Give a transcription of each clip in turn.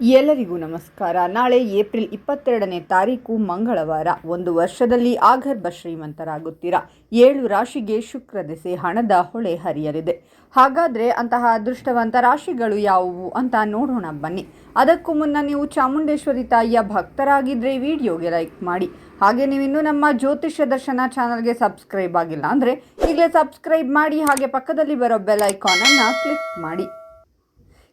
ಎಲ್ಲರಿಗೂ ನಮಸ್ಕಾರ. ನಾಳೆ ಏಪ್ರಿಲ್ ಇಪ್ಪತ್ತೆರಡನೇ ತಾರೀಕು ಮಂಗಳವಾರ. ಒಂದು ವರ್ಷದಲ್ಲಿ ಆಗರ್ಭ ಶ್ರೀಮಂತರಾಗುತ್ತೀರಾ? ಏಳು ರಾಶಿಗೆ ಶುಕ್ರ ದೆಸೆ ಹಣದ ಹೊಳೆ ಹರಿಯಲಿದೆ. ಹಾಗಾದರೆ ಅಂತಹ ಅದೃಷ್ಟವಂತ ರಾಶಿಗಳು ಯಾವುವು ಅಂತ ನೋಡೋಣ ಬನ್ನಿ. ಅದಕ್ಕೂ ಮುನ್ನ ನೀವು ಚಾಮುಂಡೇಶ್ವರಿ ತಾಯಿಯ ಭಕ್ತರಾಗಿದ್ದರೆ ವಿಡಿಯೋಗೆ ಲೈಕ್ ಮಾಡಿ. ಹಾಗೆ ನೀವು ಇನ್ನೂ ನಮ್ಮ ಜ್ಯೋತಿಷ್ಯ ದರ್ಶನ ಚಾನಲ್ಗೆ ಸಬ್ಸ್ಕ್ರೈಬ್ ಆಗಿಲ್ಲ ಅಂದರೆ ಈಗಲೇ ಸಬ್ಸ್ಕ್ರೈಬ್ ಮಾಡಿ ಹಾಗೆ ಪಕ್ಕದಲ್ಲಿ ಬರೋ ಬೆಲ್ ಐಕಾನನ್ನು ಕ್ಲಿಕ್ ಮಾಡಿ.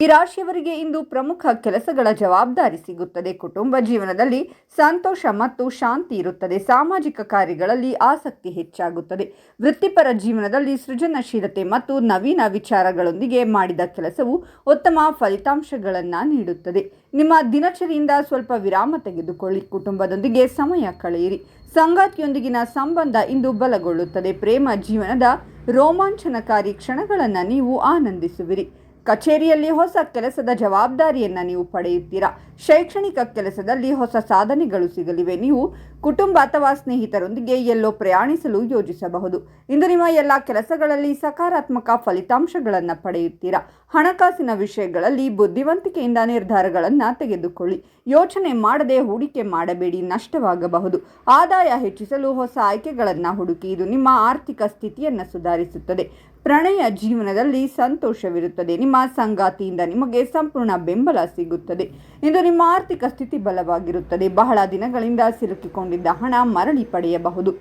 ಈ ರಾಶಿಯವರಿಗೆ ಇಂದು ಪ್ರಮುಖ ಕೆಲಸಗಳ ಜವಾಬ್ದಾರಿ ಸಿಗುತ್ತದೆ. ಕುಟುಂಬ ಜೀವನದಲ್ಲಿ ಸಂತೋಷ ಮತ್ತು ಶಾಂತಿ ಇರುತ್ತದೆ. ಸಾಮಾಜಿಕ ಕಾರ್ಯಗಳಲ್ಲಿ ಆಸಕ್ತಿ ಹೆಚ್ಚಾಗುತ್ತದೆ. ವೃತ್ತಿಪರ ಜೀವನದಲ್ಲಿ ಸೃಜನಶೀಲತೆ ಮತ್ತು ನವೀನ ವಿಚಾರಗಳೊಂದಿಗೆ ಮಾಡಿದ ಕೆಲಸವು ಉತ್ತಮ ಫಲಿತಾಂಶಗಳನ್ನು ನೀಡುತ್ತದೆ. ನಿಮ್ಮ ದಿನಚರಿಯಿಂದ ಸ್ವಲ್ಪ ವಿರಾಮ ತೆಗೆದುಕೊಳ್ಳಿ. ಕುಟುಂಬದೊಂದಿಗೆ ಸಮಯ ಕಳೆಯಿರಿ. ಸಂಗಾತಿಯೊಂದಿಗಿನ ಸಂಬಂಧ ಇಂದು ಬಲಗೊಳ್ಳುತ್ತದೆ. ಪ್ರೇಮ ಜೀವನದ ರೋಮಾಂಚನಕಾರಿ ಕ್ಷಣಗಳನ್ನು ನೀವು ಆನಂದಿಸುವಿರಿ. ಕಚೇರಿಯಲ್ಲಿ ಹೊಸ ಕೆಲಸದ ಜವಾಬ್ದಾರಿಯನ್ನು ನೀವು ಪಡೆಯುತ್ತೀರಾ? ಶೈಕ್ಷಣಿಕ ಕೆಲಸದಲ್ಲಿ ಹೊಸ ಸಾಧನೆಗಳು ಸಿಗಲಿವೆ. ನೀವು ಕುಟುಂಬ ಅಥವಾ ಸ್ನೇಹಿತರೊಂದಿಗೆ ಎಲ್ಲೋ ಪ್ರಯಾಣಿಸಲು ಯೋಜಿಸಬಹುದು. ಇಂದು ನಿಮ್ಮ ಎಲ್ಲ ಕೆಲಸಗಳಲ್ಲಿ ಸಕಾರಾತ್ಮಕ ಫಲಿತಾಂಶಗಳನ್ನು ಪಡೆಯುತ್ತೀರಾ? ಹಣಕಾಸಿನ ವಿಷಯಗಳಲ್ಲಿ ಬುದ್ಧಿವಂತಿಕೆಯಿಂದ ನಿರ್ಧಾರಗಳನ್ನು ತೆಗೆದುಕೊಳ್ಳಿ. ಯೋಚನೆ ಮಾಡದೆ ಹೂಡಿಕೆ ಮಾಡಬೇಡಿ, ನಷ್ಟವಾಗಬಹುದು. ಆದಾಯ ಹೆಚ್ಚಿಸಲು ಹೊಸ ಆಯ್ಕೆಗಳನ್ನು ಹುಡುಕಿ, ಇದು ನಿಮ್ಮ ಆರ್ಥಿಕ ಸ್ಥಿತಿಯನ್ನು ಸುಧಾರಿಸುತ್ತದೆ. ಪ್ರಣಯ ಜೀವನದಲ್ಲಿ ಸಂತೋಷವಿರುತ್ತದೆ. ನಿಮ್ಮ ಸಂಗಾತಿಯಿಂದ ನಿಮಗೆ ಸಂಪೂರ್ಣ ಬೆಂಬಲ ಸಿಗುತ್ತದೆ. ಇಂದು ನಿಮ್ಮ ಆರ್ಥಿಕ ಸ್ಥಿತಿ ಬಲವಾಗಿರುತ್ತದೆ. ಬಹಳ ದಿನಗಳಿಂದ ಸಿಲುಕಿಕೊಂಡಿದ್ದ ಹಣ ಮರಳಿ ಪಡೆಯಬಹುದು.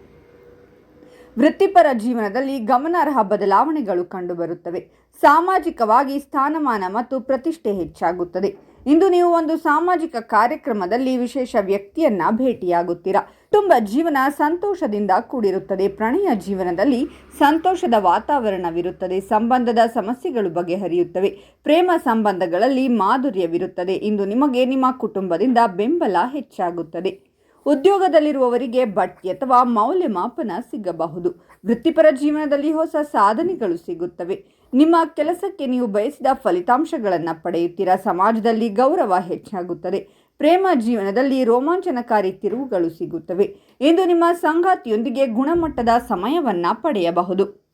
ವೃತ್ತಿಪರ ಜೀವನದಲ್ಲಿ ಗಮನಾರ್ಹ ಬದಲಾವಣೆಗಳು ಕಂಡುಬರುತ್ತವೆ. ಸಾಮಾಜಿಕವಾಗಿ ಸ್ಥಾನಮಾನ ಮತ್ತು ಪ್ರತಿಷ್ಠೆ ಹೆಚ್ಚಾಗುತ್ತದೆ. ಇಂದು ನೀವು ಒಂದು ಸಾಮಾಜಿಕ ಕಾರ್ಯಕ್ರಮದಲ್ಲಿ ವಿಶೇಷ ವ್ಯಕ್ತಿಯನ್ನ ಭೇಟಿಯಾಗುತ್ತೀರಾ? ತುಂಬ ಜೀವನ ಸಂತೋಷದಿಂದ ಕೂಡಿರುತ್ತದೆ. ಪ್ರಣಯ ಜೀವನದಲ್ಲಿ ಸಂತೋಷದ ವಾತಾವರಣವಿರುತ್ತದೆ. ಸಂಬಂಧದ ಸಮಸ್ಯೆಗಳು ಬಗೆಹರಿಯುತ್ತವೆ. ಪ್ರೇಮ ಸಂಬಂಧಗಳಲ್ಲಿ ಮಾಧುರ್ಯವಿರುತ್ತದೆ. ಇಂದು ನಿಮಗೆ ನಿಮ್ಮ ಕುಟುಂಬದಿಂದ ಬೆಂಬಲ ಹೆಚ್ಚಾಗುತ್ತದೆ. ಉದ್ಯೋಗದಲ್ಲಿರುವವರಿಗೆ ಬಡ್ತಿ ಅಥವಾ ಮೌಲ್ಯಮಾಪನ ಸಿಗಬಹುದು. ವೃತ್ತಿಪರ ಜೀವನದಲ್ಲಿ ಹೊಸ ಸಾಧನೆಗಳು ಸಿಗುತ್ತವೆ. ನಿಮ್ಮ ಕೆಲಸಕ್ಕೆ ನೀವು ಬಯಸಿದ ಫಲಿತಾಂಶಗಳನ್ನು ಪಡೆಯುತ್ತೀರಾ? ಸಮಾಜದಲ್ಲಿ ಗೌರವ ಹೆಚ್ಚಾಗುತ್ತದೆ. ಪ್ರೇಮ ಜೀವನದಲ್ಲಿ ರೋಮಾಂಚನಕಾರಿ ತಿರುವುಗಳು ಸಿಗುತ್ತವೆ. ಇಂದು ನಿಮ್ಮ ಸಂಗಾತಿಯೊಂದಿಗೆ ಗುಣಮಟ್ಟದ ಸಮಯವನ್ನು ಪಡೆಯಬಹುದು.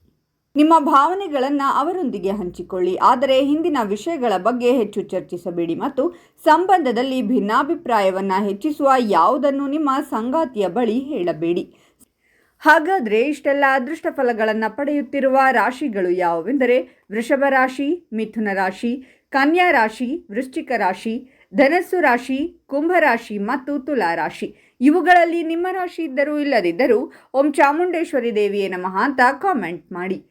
ನಿಮ್ಮ ಭಾವನೆಗಳನ್ನು ಅವರೊಂದಿಗೆ ಹಂಚಿಕೊಳ್ಳಿ. ಆದರೆ ಹಿಂದಿನ ವಿಷಯಗಳ ಬಗ್ಗೆ ಹೆಚ್ಚು ಚರ್ಚಿಸಬೇಡಿ ಮತ್ತು ಸಂಬಂಧದಲ್ಲಿ ಭಿನ್ನಾಭಿಪ್ರಾಯವನ್ನು ಹೆಚ್ಚಿಸುವ ಯಾವುದನ್ನು ನಿಮ್ಮ ಸಂಗಾತಿಯ ಬಳಿ ಹೇಳಬೇಡಿ. ಹಾಗಾದರೆ ಇಷ್ಟೆಲ್ಲ ಅದೃಷ್ಟ ಫಲಗಳನ್ನು ಪಡೆಯುತ್ತಿರುವ ರಾಶಿಗಳು ಯಾವುವೆಂದರೆ ವೃಷಭ ರಾಶಿ, ಮಿಥುನ ರಾಶಿ, ಕನ್ಯಾ ರಾಶಿ, ವೃಶ್ಚಿಕ ರಾಶಿ, ಧನಸ್ಸು ರಾಶಿ ಕುಂಭರಾಶಿ ಮತ್ತು ತುಲಾ ರಾಶಿ. ಇವುಗಳಲ್ಲಿ ನಿಮ್ಮ ರಾಶಿ ಇದ್ದರೂ ಇಲ್ಲದಿದ್ದರೂ ಓಂ ಚಾಮುಂಡೇಶ್ವರಿ ದೇವಿಯೇ ನಮಃ ಅಂತ ಕಾಮೆಂಟ್ ಮಾಡಿ.